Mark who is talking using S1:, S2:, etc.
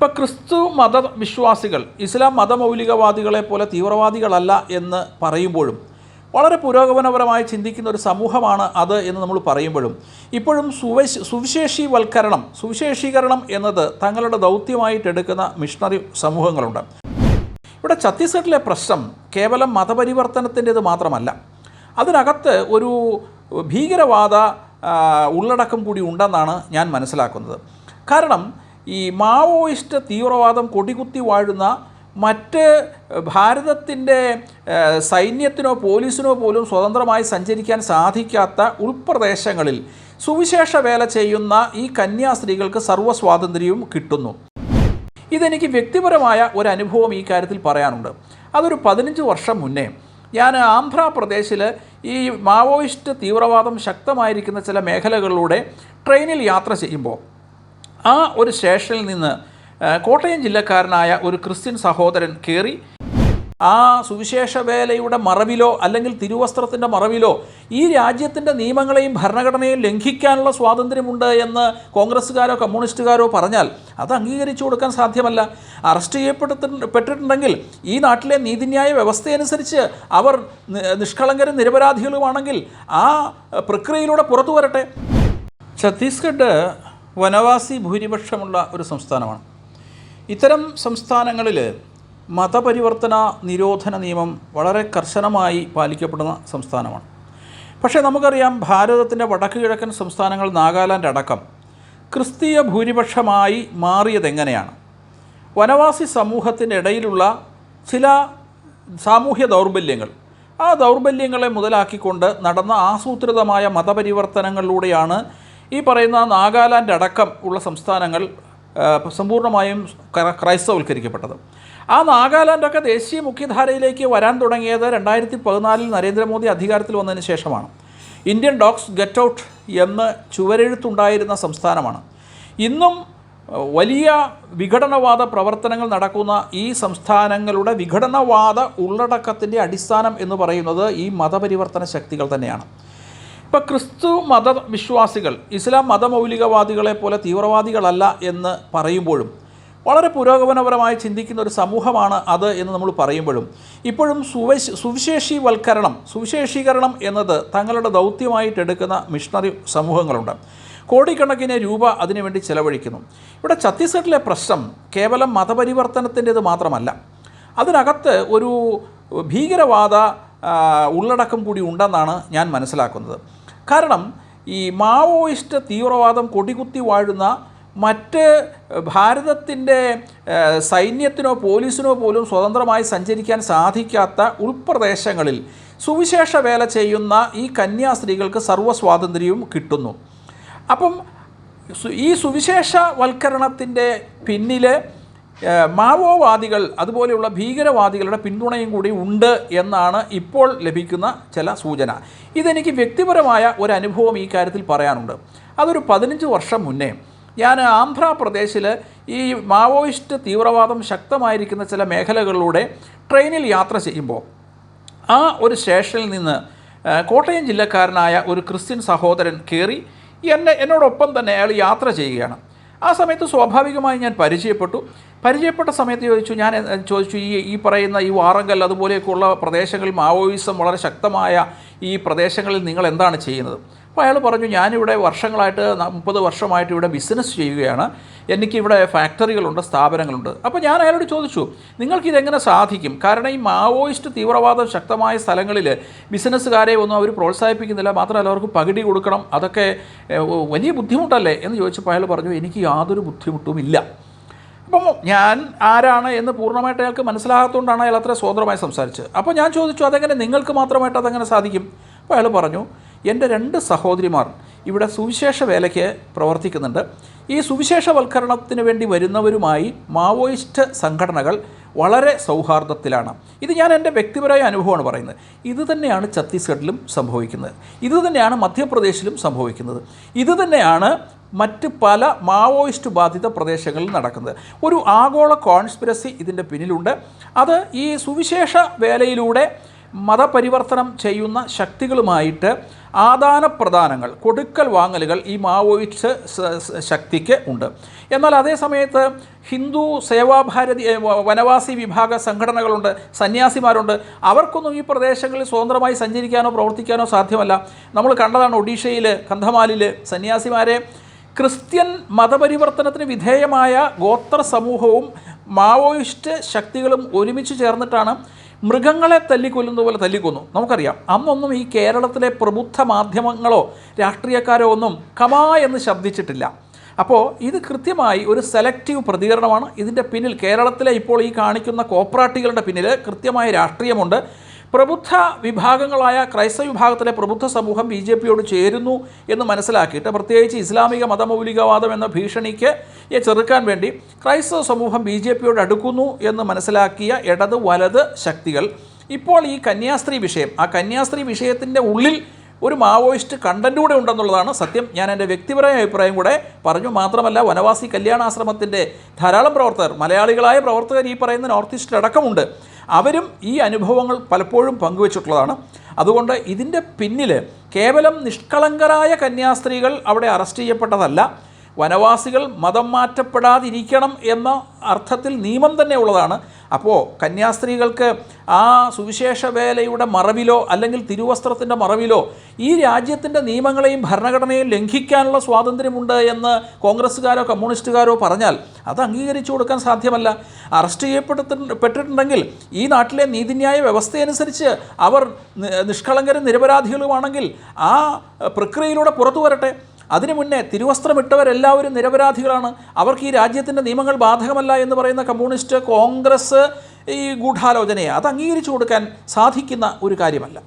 S1: ഇപ്പം ക്രിസ്തു മത വിശ്വാസികൾ ഇസ്ലാം മതമൗലികവാദികളെ പോലെ തീവ്രവാദികളല്ല എന്ന് പറയുമ്പോഴും വളരെ പുരോഗമനപരമായി ചിന്തിക്കുന്ന ഒരു സമൂഹമാണ് അത് എന്ന് നമ്മൾ പറയുമ്പോഴും ഇപ്പോഴും സുവശ് സുവിശേഷീവൽക്കരണം സുവിശേഷീകരണം എന്നത് തങ്ങളുടെ ദൗത്യമായിട്ട് എടുക്കുന്ന മിഷണറി സമൂഹങ്ങളുണ്ട്. ഇവിടെ ഛത്തീസ്ഗഡിലെ പ്രശ്നം കേവലം മതപരിവർത്തനത്തിന്റേത് മാത്രമല്ല. അതിനകത്ത് ഒരു ഭീകരവാദ ഉള്ളടക്കം കൂടി ഉണ്ടെന്നാണ് ഞാൻ മനസ്സിലാക്കുന്നത്. കാരണം ഈ മാവോയിസ്റ്റ് തീവ്രവാദം കൊടികുത്തി വാഴുന്ന മറ്റ് ഭാരതത്തിന്റെ സൈന്യത്തിനോ പോലീസിനോ പോലും സ്വതന്ത്രമായി സഞ്ചരിക്കാൻ സാധിക്കാത്ത ഉൾപ്രദേശങ്ങളിൽ സുവിശേഷ വേല ചെയ്യുന്ന ഈ കന്യാസ്ത്രീകൾക്ക് സർവ സ്വാതന്ത്ര്യവും കിട്ടുന്നു. ഇതെനിക്ക് വ്യക്തിപരമായ ഒരു അനുഭവം ഈ കാര്യത്തിൽ പറയാനുണ്ട്. അതൊരു പതിനഞ്ച് വർഷം മുന്നേ ഞാൻ ആന്ധ്രാപ്രദേശിൽ ഈ മാവോയിസ്റ്റ് തീവ്രവാദം ശക്തമായിരിക്കുന്ന ചില മേഖലകളിലൂടെ ട്രെയിനിൽ യാത്ര ചെയ്യുമ്പോൾ ആ ഒരു സ്റ്റേഷനിൽ നിന്ന് കോട്ടയം ജില്ലക്കാരനായ ഒരു ക്രിസ്ത്യൻ സഹോദരൻ കയറി ആ സുവിശേഷ വേലയുടെ മറവിലോ അല്ലെങ്കിൽ തിരുവസ്ത്രത്തിന്റെ മറവിലോ ഈ രാജ്യത്തിന്റെ നിയമങ്ങളെയും ഭരണഘടനയും ലംഘിക്കാനുള്ള സ്വാതന്ത്ര്യമുണ്ട് എന്ന് കോൺഗ്രസ്സുകാരോ കമ്മ്യൂണിസ്റ്റുകാരോ പറഞ്ഞാൽ അത് അംഗീകരിച്ചു കൊടുക്കാൻ സാധ്യമല്ല. അറസ്റ്റ് ചെയ്യപ്പെട്ടിട്ടുണ്ടെങ്കിൽ ഈ നാട്ടിലെ നീതിന്യായ വ്യവസ്ഥയനുസരിച്ച് അവർ നിഷ്കളങ്കരും നിരപരാധികളുമാണെങ്കിൽ ആ പ്രക്രിയയിലൂടെ പുറത്തു വരട്ടെ. ഛത്തീസ്ഗഡ് വനവാസി ഭൂരിപക്ഷമുള്ള ഒരു സംസ്ഥാനമാണ്. ഇത്തരം സംസ്ഥാനങ്ങളിൽ മതപരിവർത്തന നിരോധന നിയമം വളരെ കർശനമായി പാലിക്കപ്പെടുന്ന സംസ്ഥാനമാണ്. പക്ഷേ നമുക്കറിയാം ഭാരതത്തിന്റെ വടക്ക് കിഴക്കൻ സംസ്ഥാനങ്ങൾ നാഗാലാൻഡ് അടക്കം ക്രിസ്തീയ ഭൂരിപക്ഷമായി മാറിയതെങ്ങനെയാണ് വനവാസി സമൂഹത്തിന്റെ ഇടയിലുള്ള ചില സാമൂഹ്യ ദൗർബല്യങ്ങൾ ആ ദൗർബല്യങ്ങളെ മുതലാക്കിക്കൊണ്ട് നടന്ന ആസൂത്രിതമായ മതപരിവർത്തനങ്ങളിലൂടെയാണ് ഈ പറയുന്ന നാഗാലാൻഡ് അടക്കം ഉള്ള സംസ്ഥാനങ്ങൾ സമ്പൂർണമായും ക്ര- ക്രൈസ്തവൽക്കരിക്കപ്പെട്ടത് ആ നാഗാലാൻഡൊക്കെ ദേശീയ മുഖ്യധാരയിലേക്ക് വരാൻ തുടങ്ങിയത് രണ്ടായിരത്തി പതിനാലിൽ നരേന്ദ്രമോദി അധികാരത്തിൽ വന്നതിന് ശേഷമാണ്. ഇന്ത്യൻ ഡോഗ്സ് ഗെറ്റ് ഔട്ട് എന്ന് ചുവരെഴുത്തുണ്ടായിരുന്ന സംസ്ഥാനമാണ്. ഇന്നും വലിയ വിഘടനവാദ പ്രവർത്തനങ്ങൾ നടക്കുന്ന ഈ സംസ്ഥാനങ്ങളുടെ വിഘടനവാദ ഉള്ളടക്കത്തിന്റെ അടിസ്ഥാനം എന്ന് പറയുന്നത് ഈ മതപരിവർത്തന ശക്തികൾ തന്നെയാണ്. ഇപ്പം ക്രിസ്തു മത വിശ്വാസികൾ ഇസ്ലാം മതമൗലികവാദികളെ പോലെ തീവ്രവാദികളല്ല എന്ന് പറയുമ്പോഴും വളരെ പുരോഗമനപരമായി ചിന്തിക്കുന്ന ഒരു സമൂഹമാണ് അത് എന്ന് നമ്മൾ പറയുമ്പോഴും ഇപ്പോഴും സുവശ സുവിശേഷീവൽക്കരണം സുവിശേഷീകരണം എന്നത് തങ്ങളുടെ ദൗത്യമായിട്ടെടുക്കുന്ന മിഷണറി സമൂഹങ്ങളുണ്ട്. കോടിക്കണക്കിന് രൂപ അതിനുവേണ്ടി ചെലവഴിക്കുന്നു. ഇവിടെ ഛത്തീസ്ഗഡിലെ പ്രശ്നം കേവലം മതപരിവർത്തനത്തിന്റേത് മാത്രമല്ല. അതിനകത്ത് ഒരു ഭീകരവാദ ഉള്ളടക്കം കൂടി ഉണ്ടെന്നാണ് ഞാൻ മനസ്സിലാക്കുന്നത്. കാരണം ഈ മാവോയിസ്റ്റ് തീവ്രവാദം കൊടികുത്തി വാഴുന്ന മറ്റ് ഭാരതത്തിന്റെ സൈന്യത്തിനോ പോലീസിനോ പോലും സ്വതന്ത്രമായി സഞ്ചരിക്കാൻ സാധിക്കാത്ത ഉൾപ്രദേശങ്ങളിൽ സുവിശേഷ വേല ചെയ്യുന്ന ഈ കന്യാസ്ത്രീകൾക്ക് സർവ സ്വാതന്ത്ര്യവും കിട്ടുന്നു. അപ്പം ഈ സുവിശേഷവൽക്കരണത്തിന്റെ പിന്നിൽ മാവോവാദികൾ അതുപോലെയുള്ള ഭീകരവാദികളുടെ പിന്തുണയും കൂടി ഉണ്ട് എന്നാണ് ഇപ്പോൾ ലഭിക്കുന്ന ചില സൂചന. ഇതെനിക്ക് വ്യക്തിപരമായ ഒരു അനുഭവം ഈ കാര്യത്തിൽ പറയാനുണ്ട്. അതൊരു പതിനഞ്ച് വർഷം മുന്നേ ഞാൻ ആന്ധ്രാപ്രദേശിൽ ഈ മാവോയിസ്റ്റ് തീവ്രവാദം ശക്തമായിരിക്കുന്ന ചില മേഖലകളിലൂടെ ട്രെയിനിൽ യാത്ര ചെയ്യുമ്പോൾ ആ ഒരു സ്റ്റേഷനിൽ നിന്ന് കോട്ടയം ജില്ലക്കാരനായ ഒരു ക്രിസ്ത്യൻ സഹോദരൻ കയറി എന്നെ എന്നോടൊപ്പം തന്നെ അയാൾ യാത്ര ചെയ്യുകയാണ്. ആ സമയത്ത് സ്വാഭാവികമായി ഞാൻ പരിചയപ്പെട്ടു. പരിചയപ്പെട്ട സമയത്ത് ചോദിച്ചു ഞാൻ ചോദിച്ചു ഈ ഈ പറയുന്ന ഈ വാറങ്കൽ അതുപോലെയൊക്കെയുള്ള പ്രദേശങ്ങളിൽ മാവോയിസം വളരെ ശക്തമായ ഈ പ്രദേശങ്ങളിൽ നിങ്ങൾ എന്താണ് ചെയ്യുന്നത്? അപ്പോൾ അയാൾ പറഞ്ഞു ഞാനിവിടെ വർഷങ്ങളായിട്ട് മുപ്പത് വർഷമായിട്ട് ഇവിടെ ബിസിനസ് ചെയ്യുകയാണ്. എനിക്കിവിടെ ഫാക്ടറികളുണ്ട് സ്ഥാപനങ്ങളുണ്ട്. അപ്പോൾ ഞാൻ അയാളോട് ചോദിച്ചു നിങ്ങൾക്കിതെങ്ങനെ സാധിക്കും? കാരണം ഈ മാവോയിസ്റ്റ് തീവ്രവാദം ശക്തമായ സ്ഥലങ്ങളിൽ ബിസിനസ്സുകാരെ ഒന്നും അവർ പ്രോത്സാഹിപ്പിക്കുന്നില്ല. മാത്രമല്ല അവർക്ക് പകുതി കൊടുക്കണം. അതൊക്കെ വലിയ ബുദ്ധിമുട്ടല്ലേ? എന്ന് ചോദിച്ചപ്പോൾ അയാൾ പറഞ്ഞു എനിക്ക് യാതൊരു ബുദ്ധിമുട്ടും ഇല്ല. അപ്പം ഞാൻ ആരാണ് എന്ന് പൂർണമായിട്ട് അയാൾക്ക് മനസ്സിലാകാത്തതുകൊണ്ടാണ് അയാൾ അത്ര സ്വതന്ത്രമായി സംസാരിച്ചത്. അപ്പോൾ ഞാൻ ചോദിച്ചു അതെങ്ങനെ നിങ്ങൾക്ക് മാത്രമായിട്ട് അതെങ്ങനെ സാധിക്കും? അപ്പോൾ അയാൾ പറഞ്ഞു എന്റെ രണ്ട് സഹോദരിമാർ ഇവിടെ സുവിശേഷ വേലയ്ക്ക് പ്രവർത്തിക്കുന്നുണ്ട്. ഈ സുവിശേഷവൽക്കരണത്തിന് വേണ്ടി വരുന്നവരുമായി മാവോയിസ്റ്റ് സംഘടനകൾ വളരെ സൗഹാർദ്ദത്തിലാണ്. ഇത് ഞാൻ എന്റെ വ്യക്തിപരമായ അനുഭവമാണ് പറയുന്നത്. ഇത് തന്നെയാണ് ഛത്തീസ്ഗഡിലും സംഭവിക്കുന്നത്. ഇത് തന്നെയാണ് മധ്യപ്രദേശിലും സംഭവിക്കുന്നത്. ഇത് തന്നെയാണ് മറ്റ് പല മാവോയിസ്റ്റ് ബാധിത പ്രദേശങ്ങളിൽ നടക്കുന്നത്. ഒരു ആഗോള കോൺസ്പിരസി ഇതിന്റെ പിന്നിലുണ്ട്. അത് ഈ സുവിശേഷ വേലയിലൂടെ മതപരിവർത്തനം ചെയ്യുന്ന ശക്തികളുമായിട്ട് ആദാന പ്രദാനങ്ങൾ കൊടുക്കൽ വാങ്ങലുകൾ ഈ മാവോയിസ്റ്റ് ശക്തിക്ക് ഉണ്ട്. എന്നാൽ അതേ സമയത്ത് ഹിന്ദു സേവാഭാരതി വനവാസി വിഭാഗ സംഘടനകളുണ്ട് സന്യാസിമാരുണ്ട്. അവർക്കൊന്നും ഈ പ്രദേശങ്ങളിൽ സ്വതന്ത്രമായി സഞ്ചരിക്കാനോ പ്രവർത്തിക്കാനോ സാധ്യമല്ല. നമ്മൾ കണ്ടതാണ് ഒഡീഷയിൽ കന്ധമാലിൽ സന്യാസിമാരെ. ക്രിസ്ത്യൻ മതപരിവർത്തനത്തിന് വിധേയമായ ഗോത്ര സമൂഹവും മാവോയിസ്റ്റ് ശക്തികളും ഒരുമിച്ച് ചേർന്നിട്ടാണ് മൃഗങ്ങളെ തല്ലിക്കൊല്ലുന്ന പോലെ തല്ലിക്കൊന്നു. നമുക്കറിയാം അന്നൊന്നും ഈ കേരളത്തിലെ പ്രബുദ്ധ മാധ്യമങ്ങളോ രാഷ്ട്രീയക്കാരോ ഒന്നും കമാ എന്ന് ശബ്ദിച്ചിട്ടില്ല. അപ്പോൾ ഇത് കൃത്യമായി ഒരു സെലക്റ്റീവ് പ്രതികരണമാണ്. ഇതിന്റെ പിന്നിൽ കേരളത്തിലെ ഇപ്പോൾ ഈ കാണിക്കുന്ന കോപ്പറാട്ടികളുടെ പിന്നിൽ കൃത്യമായ രാഷ്ട്രീയമുണ്ട്. പ്രബുദ്ധ വിഭാഗങ്ങളായ ക്രൈസ്തവ വിഭാഗത്തിലെ പ്രബുദ്ധ സമൂഹം ബി ജെ പിയോട് ചേരുന്നു എന്ന് മനസ്സിലാക്കിയിട്ട് പ്രത്യേകിച്ച് ഇസ്ലാമിക മതമൗലികവാദം എന്ന ഭീഷണിക്ക് ചെറുക്കാൻ വേണ്ടി ക്രൈസ്തവ സമൂഹം ബി ജെ പിയോട് അടുക്കുന്നു എന്ന് മനസ്സിലാക്കിയ ഇടത് വലത് ശക്തികൾ. ഇപ്പോൾ ഈ കന്യാസ്ത്രീ വിഷയം ആ കന്യാസ്ത്രീ വിഷയത്തിന്റെ ഉള്ളിൽ ഒരു മാവോയിസ്റ്റ് കണ്ടന്റ് കൂടെ ഉണ്ടെന്നുള്ളതാണ് സത്യം. ഞാൻ എന്റെ വ്യക്തിപരമായ അഭിപ്രായം കൂടെ പറഞ്ഞു. മാത്രമല്ല വനവാസി കല്യാണാശ്രമത്തിന്റെ ധാരാളം പ്രവർത്തകർ മലയാളികളായ പ്രവർത്തകർ ഈ പറയുന്ന നോർത്ത് ഈസ്റ്റിൽ അടക്കമുണ്ട് അവരും ഈ അനുഭവങ്ങൾ പലപ്പോഴും പങ്കുവച്ചിട്ടുള്ളതാണ്. അതുകൊണ്ട് ഇതിന്റെ പിന്നിൽ കേവലം നിഷ്കളങ്കരായ കന്യാസ്ത്രീകൾ അവിടെ അറസ്റ്റ് ചെയ്യപ്പെട്ടതല്ല. വനവാസികൾ മതം മാറ്റപ്പെടാതിരിക്കണം എന്ന അർത്ഥത്തിൽ നിയമം തന്നെ ഉള്ളതാണ്. അപ്പോൾ കന്യാസ്ത്രീകൾക്ക് ആ സുവിശേഷ വേലയുടെ മറവിലോ അല്ലെങ്കിൽ തിരുവസ്ത്രത്തിന്റെ മറവിലോ ഈ രാജ്യത്തിന്റെ നിയമങ്ങളെയും ഭരണഘടനയും ലംഘിക്കാനുള്ള സ്വാതന്ത്ര്യമുണ്ട് എന്ന് കോൺഗ്രസ്സുകാരോ കമ്മ്യൂണിസ്റ്റുകാരോ പറഞ്ഞാൽ അത് അംഗീകരിച്ചു കൊടുക്കാൻ സാധ്യമല്ല. അറസ്റ്റ് ചെയ്യപ്പെട്ടിട്ടുണ്ടെങ്കിൽ ഈ നാട്ടിലെ നീതിന്യായ വ്യവസ്ഥയനുസരിച്ച് അവർ നിഷ്കളങ്കരും നിരപരാധികളുമാണെങ്കിൽ ആ പ്രക്രിയയിലൂടെ പുറത്തു വരട്ടെ. അതിനു മുന്നേ തിരുവസ്ത്രമിട്ടവരെല്ലാവരും നിരപരാധികളാണ്. അവർക്ക് ഈ രാജ്യത്തിന്റെ നിയമങ്ങൾ ബാധകമല്ല എന്ന് പറയുന്ന കമ്മ്യൂണിസ്റ്റ് കോൺഗ്രസ് ഈ ഗൂഢാലോചനയെ അത് അംഗീകരിച്ചു കൊടുക്കാൻ സാധിക്കുന്ന ഒരു കാര്യമല്ല.